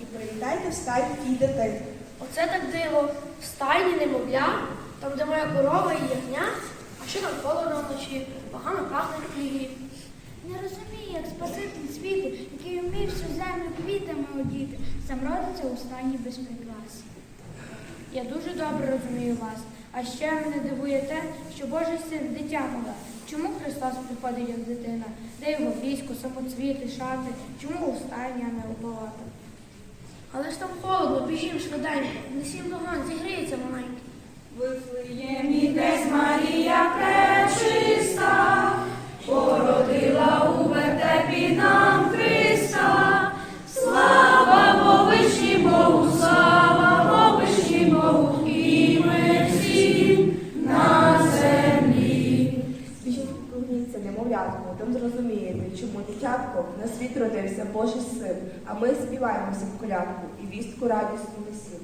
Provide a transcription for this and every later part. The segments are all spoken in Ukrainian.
і привітайте в стаді тій дитини. Оце так диво. В стайні немовля, там, де моя корова і ягня, а ще там холодно вночі, погано пахне в хліві. Не розумію, як Спаситель світу, який вмів всю землю квітами одіти, сам родиться у стані без прикрас. Я дуже добре розумію вас. А ще мене дивує те, що Божий син дитя мале. Чому Христос приходить як дитина? Де його військо, самоцвіти, шати? Чому у стайні, а не у палатах? Але ж там холодно, біжім швиденько, несім вогонь, зігріється маленький. Вифлеємі десь Марія пречиста, родився Божий син, а ми співаємо всім колядку і вістку радісну несім.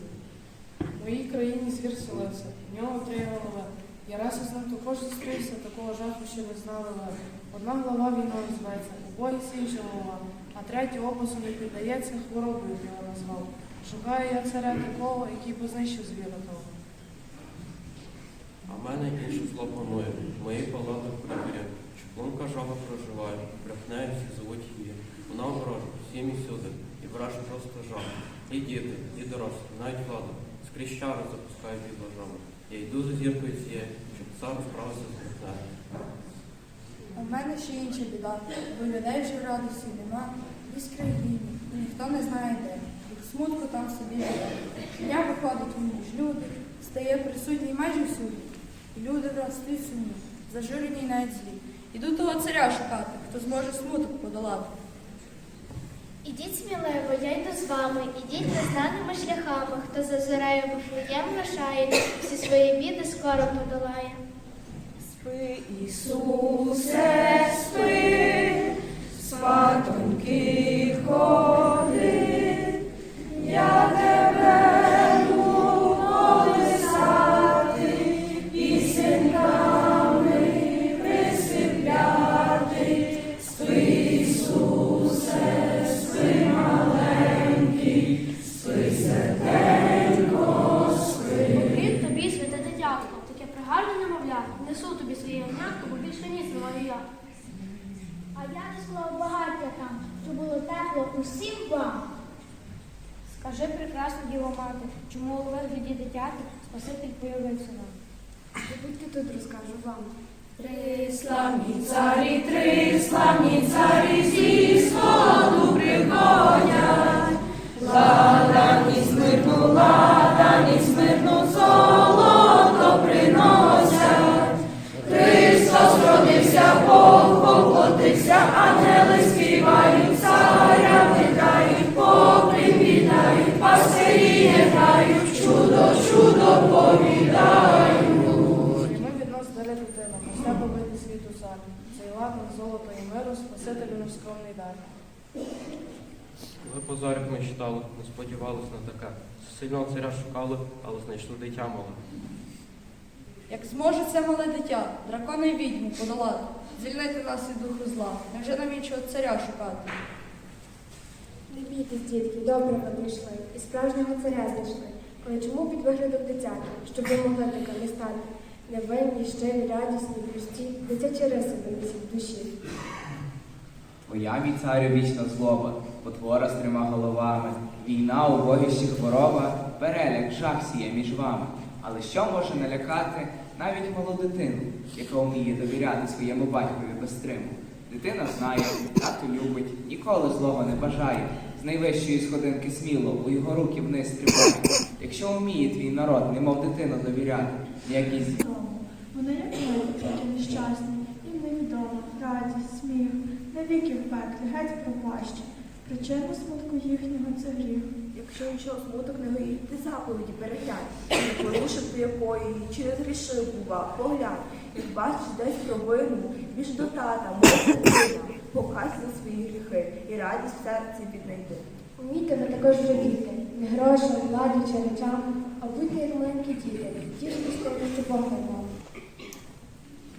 В моїй країні звір селився, в нього три голови. Я раз із ним також зустрівся, такого жаху ще не знали ви. Одна голова війною зветься, обоє інша голова, а третя опису не піддається, хворобою його назвав. Шукаю я царя такого, який би знищив звіра того. А мене інше зло панує, в моїй палати прибіря. Чуплунка жага проживає, брехне всі звуть її. Вона ворожа, всім і сюди, і враже просто жах. І діти, і дорослі, навіть влада, скрізь запускають під ложами. Я йду за зіркою цією, щоб цар справився з брехнею. У мене ще інша біда, бо людей вже в радості нема десь в країні, і ніхто не знає де. Від смутку там собі живе. Дня виходить між люди, стає присутній майже всюди. І люди врости сумні, зажурені навіть злі. Іду того царя шукати, хто зможе смуток подолати. Ідіть сміливо, я йду з вами, ідіть незнаними шляхами, хто зазирає Вифлеєм рушає, всі свої біди скоро подолає. Спи, Ісусе, спи, спатоньки пригарне немовля, несу тобі своє ягнятко, бо більше ніц не я. А я не склав багаття там, щоб було тепло усім вам. Скажи прекрасна діво мати, чому у вигляді дитяти Спаситель появився нам? Будьте тут, розкажу вам. Три славні царі, три славні царі зі сходу приходять. Золото і миру, спасителю наш скромний дар. Ви по зорях ми читали, не сподівались на таке. Сильного царя шукали, але знайшли дитя мале. Як зможе це мале дитя, дракона й відьму подолати, звільнити нас від духу зла, невже нам іншого царя шукати? Не бійтесь, дітки, добре ви прийшли, і справжнього царя знайшли. Але чому під виглядом дитяти, щоб ви могли такими стати? Невинні, щирі, радісні, прості, дитячі риси винесіть в душі. Твоя мій царю вічна злоба, потвора з трьома головами, війна, убогість чи хвороба, переляк, жах сіє між вами. Але що може налякати навіть малу дитину, яка вміє довіряти своєму батькові без стриму? Дитина знає, тато любить, ніколи злого не бажає, З найвищої сходинки сміло у його руки вниз стрибати. Якщо вміє твій народ, немов дитину довіряти, ніякий з як ми, нещасні, їм невідомо, радість, сміх, навіки в пеклі, геть пропащі. Причина смутку їхнього це гріх. Якщо нічого смуток не горить, ти заповіді переглянь. Не порушив ти якої, чи не згрішив, бува, поглянь. Як бачиш десь провину, біж до тата, мов покайся за свої гріхи і радість в серці віднайди. Умійте ви також радіти, не грошам, владі чи речам, а будьте як маленькі діти, тіштесь тому, що Бог нам дав.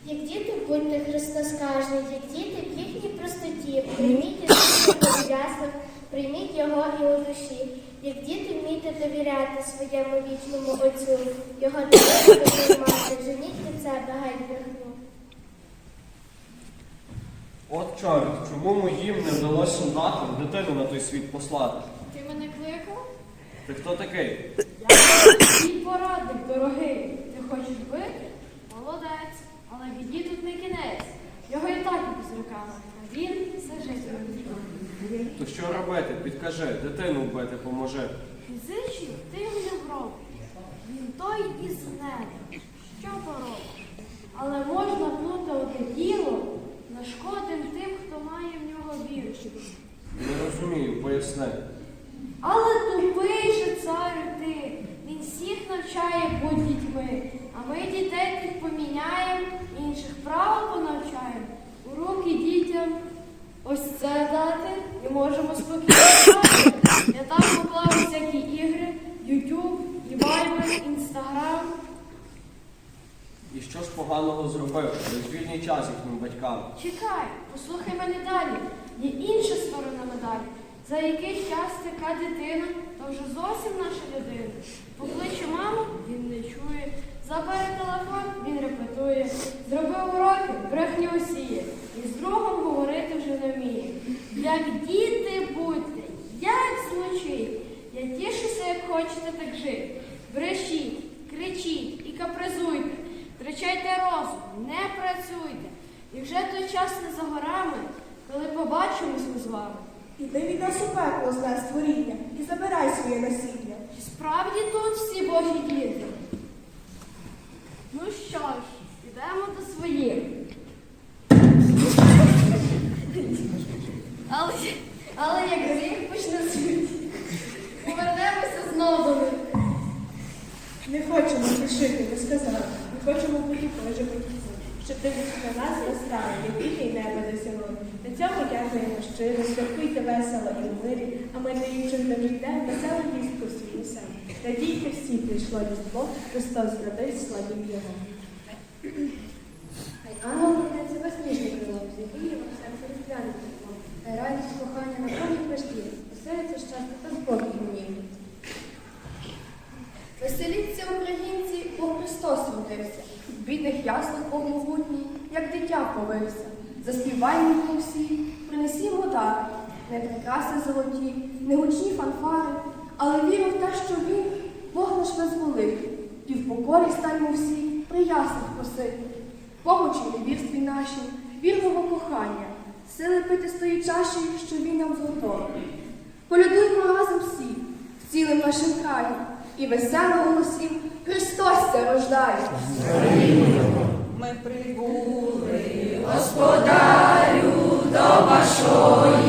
Як діти будьте христоскажні, як діти в їхній простоті, прийміть Ісуса в яслах, прийміть Його і у душі. Як діти вмійте довіряти своєму вічному Отцю, Його не приймати, женіть від себе геть. От чорт, чому моїм не вдалося солдатам дитину на той світ послати? Ти мене кликав? Ти хто такий? Я Твій порадник, дорогий. Ти хочеш бити? Молодець. Але біді тут не кінець. Його і так без руками, а він все життя не То що робити? Підкажи, дитину вбити поможи. Фізично ти його не вробиш. Він той із неба. Що поробиш? Але можна плути одне діло, нашкодим тим, хто має в нього віру. Не розумію, поясни. Але тупий же царю ти, він всіх навчає будь дітьми, а ми дітей право понавчаємо, у руки дітям ось це дати і можемо спокійно. Я там поклав всякі ігри, YouTube, і Viber, Instagram. І що ж поганого зробив? Десь вільний час їхнім батькам. Чекай, послухай мене далі. Є інша сторона медалі. За якийсь час така дитина, то вже зовсім наша людина. Покличе маму, він не чує. Забере телефон. Зробив уроки, брехню сіє. І з другом говорити вже не вміє. Як діти будьте, як звучить. Я тішуся, як хочете так жити. Брешіть, кричіть і капризуйте. Втрачайте розум, не працюйте. І вже той час не за горами, коли побачимось ми з вами. Іди від нас у пекло, зле створіння, і забирай своє насіння. Чи справді тут всі Божі діти? Ну що ж, своїх. Але, але як гріх почне світ, повернемося знову. Не хочемо грішити, ви сказали. Ми хочемо бути Божі батьки, щоб ти на нас зростали, як й небо досягли. На цьому дякуємо щиро, святкуйте весело і в мирі, а ми даючим добрий день веселу вістку в свій сам. Радійте всі, прийшло різдво, Христос зродив, славів Його. Крило, зігріє серце різдвяне тепло. Хай радість кохання на кожній важкі, оселиться щастя та спокій в. Веселіться, українці, бо Христос родився. В бідних яслах Бог могутній, як дитя повився. Заспіваймо всі, принесімо дар, не прикраси золоті, не гучні фанфари, але віру в те, що він, Бог наш визволив. І в покорі станьмо всі, при яслах просити. Помочі невірстві нашій, вірного кохання, сили пити з тої чаші, що він нам зготовив. Полюдуймо разом всі, в цілим нашим краї, і весело голосів Христос це рождає. Ми прибули, Господарю, до вашої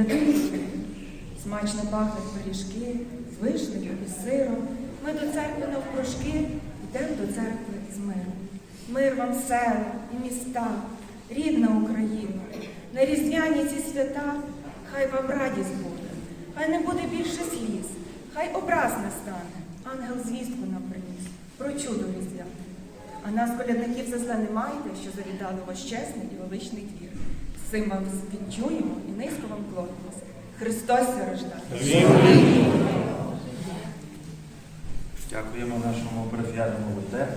людині. Смачно пахнуть пиріжки з вишнею і сиром. Ми до церкви навпрошки, йдемо до церкви з миром. Мир вам села і міста, рідна Україна. На різдвяні ці свята, хай вам радість буде, хай не буде більше сліз, хай образ не стане. Ангел звістку нам приніс про чудо різдвяне. А нас, колядників, за зле не маєте, що завітали у ваш чесний і величний двір. Цим вам відчуємо і низько вам клонимося. Христос рождає. Дякуємо нашому парафіальному вольтеру,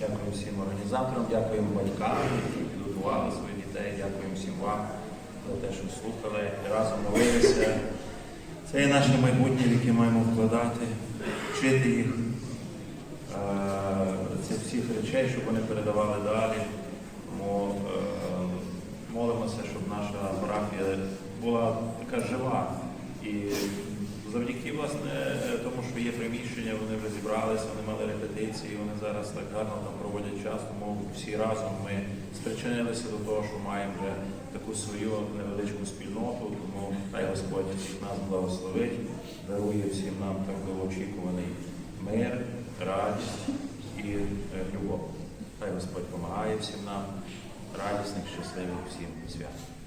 дякуємо всім організаторам, дякуємо батькам, які підготували своїх дітей, дякуємо всім вам за те, що слухали і разом молилися. Це є наше майбутнє, в яке маємо вкладати, вчити їх е, цих всіх речей, щоб вони передавали далі. Тому е, молимося, щоб наша парафія була така жива. І завдяки власне тому, що є приміщення, вони вже зібралися, вони мали репетиції, вони зараз так гарно там проводять час, тому всі разом ми спричинилися до того, що маємо вже таку свою невеличку спільноту, тому хай Господь всіх нас благословить, дарує всім нам так довгоочікуваний мир, радість і е, любов. Хай Господь допомагає всім нам, радісних, щасливих всім свят.